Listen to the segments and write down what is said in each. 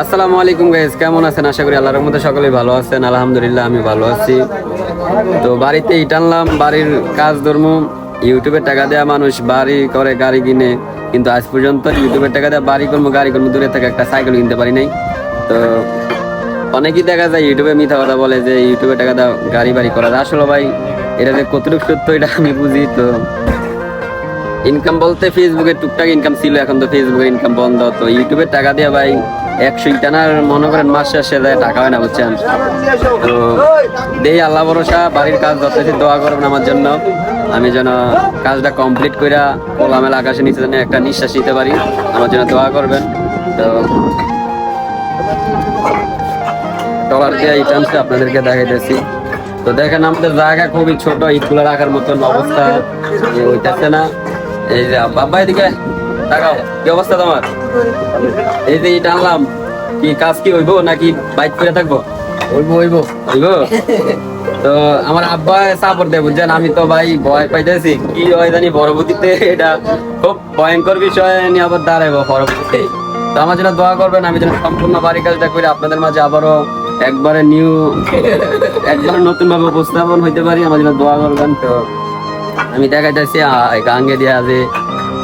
আসসালামু আলাইকুম গাইজ কেমন আছেন? আশা করি আল্লাহর মধ্যে সকলেই ভালো আছেন। আলহামদুলিল্লাহ, আমি ভালো আছি। তো বাড়িতে ইট আনলাম, বাড়ির কাজ ধর্ম। ইউটিউবের টাকা দেওয়া মানুষ, বাড়ি করে, গাড়ি কিনে। কিন্তু আজ পর্যন্ত ইউটিউবের টাকা দেওয়া বাড়ি করব, গাড়ি করব, দূরে থেকে একটা সাইকেল কিনতে পারি নাই। তো অনেকেই দেখা যায় ইউটিউবে মিথ্যা কথা বলে যে ইউটিউবে টাকা দাও গাড়ি বাড়ি করা। আসলে ভাই, এটা যে কতটুকু সত্য, এটা আমি বুঝি, তো ইনকাম বলতে ফেসবুকে টুকটাক ইনকাম ছিল, এখন তো ফেসবুকের ইনকাম বন্ধ। তো ইউটিউবের টাকা দিয়ে ভাই একশো টানার মনে করেন মাস শেষে টাকা হয় না, বুঝছেন? তো দেই আল্লাহ ভরসা, বাড়ির কাজ যথেষ্ট দোয়া করবেন আমার জন্য। আমি যেন কাজটা কমপ্লিট কইরা খোলামেলা আকাশের নিচে যেন একটা নিঃশ্বাস নিতে পারি, আমার জন্য দোয়া করবেন। তো টলার দিয়ে এই চান্সটা আপনাদেরকে দেখাইতেছি। তো দেখেন, আমাদের জায়গা খুবই ছোট ইটগুলো রাখার মতন অবস্থা, এ না। এই বাবা এদিকে তাকাও কি অবস্থা তোমার? এই যে ইট কি কাজ কি হইবো নাকি বাইক করে থাকব? হইব হইব। হইব? তো আমার আব্বা সাপোর্ট দেয় বুঝছেন? আমি তো ভাই ভয় পাইতেছি কি হয় জানি পরবর্তীতে এটা খুব ভয়ঙ্কর বিষয় নিয়ে আবার দাঁড়াবো পরবর্তীতে। তো আমার জন্য দোয়া করবেন আমি যেন সম্পূর্ণ বাড়ি কাজটা করে আপনাদের মাঝে আবারও একবারে নিউ একবারে নতুন ভাবে উপস্থাপন হইতে পারি আমার জন্য দোয়া করবেন। তো আমি দেখাইতেছি গাঙ্গে দিয়া যে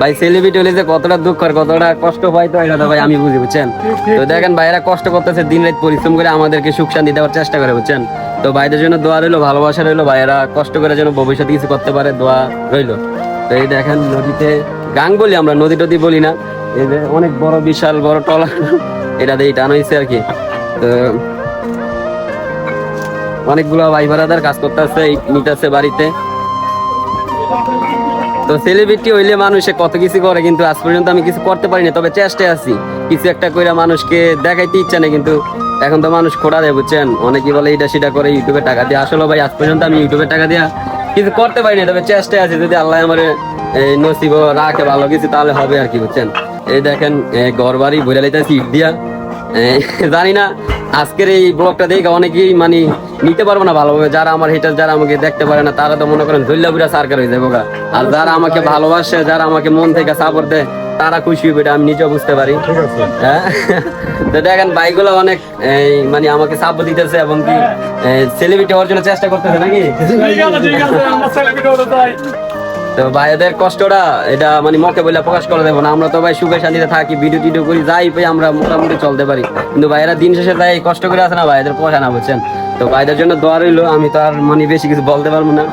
ভাই সেলিব্রিটি হলে যে কতটা দুঃখ আর কতটা কষ্ট হয় তো এটা তো ভাই আমি বুঝি, বুঝছেন? তো দেখেন ভাইরা কষ্ট করতেছে দিন রাত পরিশ্রম করে আমাদেরকে সুখ শান্তি দেওয়ার চেষ্টা করে, বুঝছেন? তো ভাইদের জন্য দোয়া রইল, ভালোবাসা রইল ভাইয়েরা কষ্ট করে যেন ভবিষ্যতে কিছু করতে পারে, দোয়া রইল। তো এই দেখেন, নদীতে গাং বলি আমরা, নদী টদী বলি না। এই যে অনেক বড় বিশাল, বড় টলা, এটা দিয়ে টান হয়েছে আর কি। তো অনেকগুলো ভাই ভাড়াদার কাজ করতেছে নিতেছে বাড়িতে। তো সেলিব্রিটি হইলে মানুষে কত কিছু করে, কিন্তু আজ পর্যন্ত আমি কিছু করতে পারিনি, তবে চেষ্টায় আছি। কিছু একটা কইরা মানুষকে দেখাইতে ইচ্ছা নেই, কিন্তু এখন তো মানুষ খোড়া দেয়, বুঝছেন? অনেকেই বলে এটা সেটা করে ইউটিউবে টাকা দিয়ে। আসলে ভাই, আজ পর্যন্ত আমি ইউটিউবে টাকা দিয়া কিছু করতে পারিনি, তবে চেষ্টায় আছি। যদি আল্লাহ আমার এই নসিব রাখে ভালো কিছু, তাহলে হবে আর কি, বুঝছেন? এই দেখেন ঘর বাড়ি বইরা লাইতেছি ইট দিয়া। জানি না আজকের এই ব্লগটা দেখে অনেকেই মানে নিতে পারব না ভালোভাবে। যারা আমার হেটার যারা আমাকে দেখতে পারে না তারা তো মনে করেন ধৈল্লা বুড়া সার্কার হয়ে যাব আর যারা আমাকে ভালোবাসে যারা আমাকে মন থেকে সাপোর্ট দেয় তারা খুশি হবে এটা আমি নিজেও বুঝতে পারি। হ্যাঁ? তো দেখেন বাইকগুলো অনেক মানে আমাকে সাপোর্ট দিতেছে এবং কি সেলিব্রিটি হওয়ার জন্য চেষ্টা করতেছে নাকি? তো ভাইদের কষ্টটা, এটা মানে মকে বলে প্রকাশ করে দেবো না। আমরা তো ভাই সুখে শান্তিতে থাকি ভিডিও টিডিও করি, যাই পাই আমরা মোটামুটি চলতে পারি। কিন্তু ভাইয়েরা দিন শেষে যাই কষ্ট করে আছে না ভাইদের পয়সা না, বুঝছেন? তো ভাইদের জন্য দোয়া রইল, আমি তো আর মানে বেশি কিছু বলতে পারব না।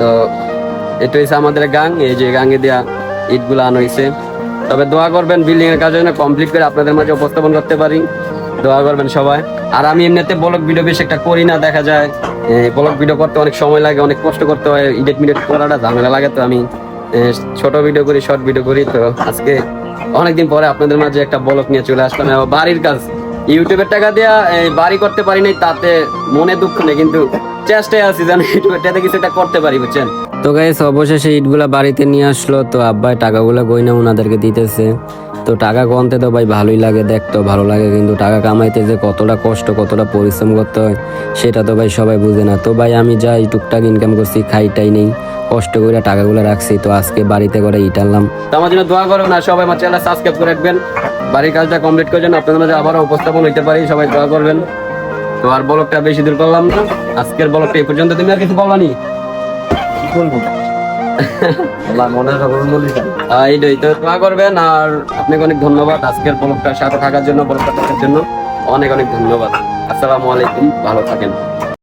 তো এটা হচ্ছে আমাদের গাং এই যে গাঙ্গে দেয়া ইটগুলো আনা হয়েছে তবে দোয়া করবেন বিল্ডিং এর কাজ কমপ্লিট করে আপনাদের মাঝে উপস্থাপন করতে পারি। দোয়া করবেন সবাই। আর আমি এমনিতে ব্লগ ভিডিও বেশি একটা করি না, দেখা যায়। ব্লগ ভিডিও করতে অনেক সময় লাগে, অনেক কষ্ট করতে হয় ইডিট মিডিট করাটা ঝামেলা লাগে তো আমি ছোট ভিডিও করি শর্ট ভিডিও করি তো আজকে অনেকদিন পরে আপনাদের মাঝে একটা ব্লগ নিয়ে চলে আসলাম। বাড়ির কাজ। ইউটিউবের টাকা দেওয়া বাড়ি করতে পারি নাই, তাতে মনে দুঃখ নেই, কিন্তু চেষ্টায় আছি যেন ইউটিউবের টাকা কিছু একটা করতে পারি, বুঝছেন? তো গাইস অবশেষে ইটগুলা বাড়িতে নিয়ে আসলো, তো আব্বাই টাকাগুলো গয়না ওনাদেরকে দিতেছে। তো টাকা গনতে তো ভাই ভালোই লাগে দেখতো ভালো লাগে, কিন্তু টাকা কামাইতে যে কতটা কষ্ট, কতটা পরিশ্রম করতে হয়, সেটা তো ভাই সবাই বুঝে না। তো ভাই আমি যাই টুকটাক ইনকাম করছি, খাইটাই নেই, কষ্ট করে টাকাগুলো রাখছি, তো আজকে বাড়িতে করে ইট আনলাম। তো আমার জন্য দোয়া করবেন আর সবাই আমার চ্যানেল সাবস্ক্রাইব করে রাখবেন। বাড়ির কাজটা কমপ্লিট করে জন্য আপনাদের মাঝে আবারও উপস্থাপন হইতে পারি, সবাই দোয়া করবেন। তো আর বলকটা বেশি দূর করলাম না, আজকের বলকটা এই পর্যন্ত, তুমি আর কিছু বলবানি কি বলব? আল্লাহ করবেন আর অনেক ধন্যবাদ আজকের থাকার জন্য জন্য। অনেক অনেক ধন্যবাদ। আসসালামু আলাইকুম, ভালো থাকেন।